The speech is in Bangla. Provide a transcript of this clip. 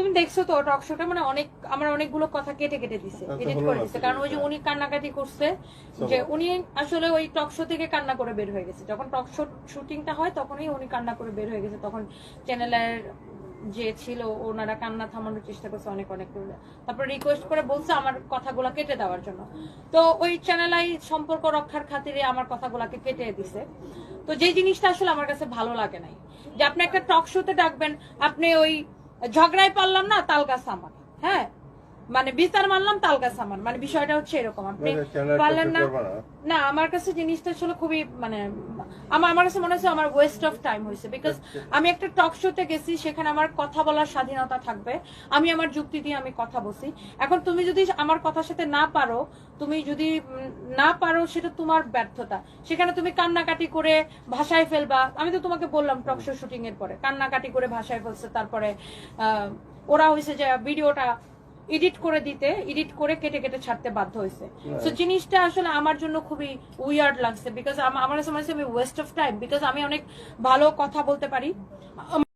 তুমি দেখছ তো টক শোটা মানে অনেক আমার অনেকগুলো কথা কেটে কেটে দিছে আচ্ছা, এডিট করে দিছে। কারণ ওই যে। উনি কান্নাকাটি করছে যে উনি আসলে ওই টক শো থেকে কান্না করে বের হয়ে গেছে। যখন টক শো শুটিংটা হয় তখনই উনি কান্না করে বের হয়ে গেছে। তখন চ্যানেলের যে ছিল ওনারা কান্না থামানোর চেষ্টা করছে অনেক অনেক তারপর রিকোয়েস্ট করে বলছে আমার কথাগুলো কেটে দেওয়ার জন্য। তো ওই চ্যানেলাই সম্পর্ক রক্ষার খাতিরে আমার কথাগুলোকে কেটে দিছে। তো যে জিনিসটা আসলে আমার কাছে ভালো লাগে নাই যে আপনি একটা টক শোতে ডাকবেন আপনি ওই ঝগড়ায় পারলাম না তালগাছ আমার হ্যাঁ? মানে বিচার মানলাম তাল গাছ আমার। মানে বিষয়টা হচ্ছে এরকম। আপনি মানে পারলেন না। না। আমার কাছে জিনিসটা আসলে খুবই মানে আমার আমার কাছে মনে হচ্ছে আমার ওয়েস্ট অফ টাইম হয়েছে। বিকজ আমি একটা টক শোতে গেছি সেখানে আমার কথা বলার স্বাধীনতা থাকবে। আমি আমার যুক্তি দিয়ে আমি কথা বলছি। এখন তুমি যদি আমার কথার সাথে না পারো তুমি যদি না পারো সেটা তোমার ব্যর্থতা। সেখানে তুমি কান্নাকাটি করে ভাষায় ফেলবা। আমি তো তোমাকে বললাম টক শো শুটিং এর পরে। কান্নাকাটি করে ভাষায় ফেলছে তারপরে আহ, ওরা হয়েছে যে ভিডিওটা এডিট করে দিতে এডিট করে কেটে কেটে ছাড়তে বাধ্য হয়েছে। সো জিনিসটা আসলে আমার জন্য খুবই উইয়ার্ড লাগছে বিকজ আমার সময় আমি ওয়েস্ট অফ টাইম বিকজ আমি অনেক ভালো কথা বলতে পারি।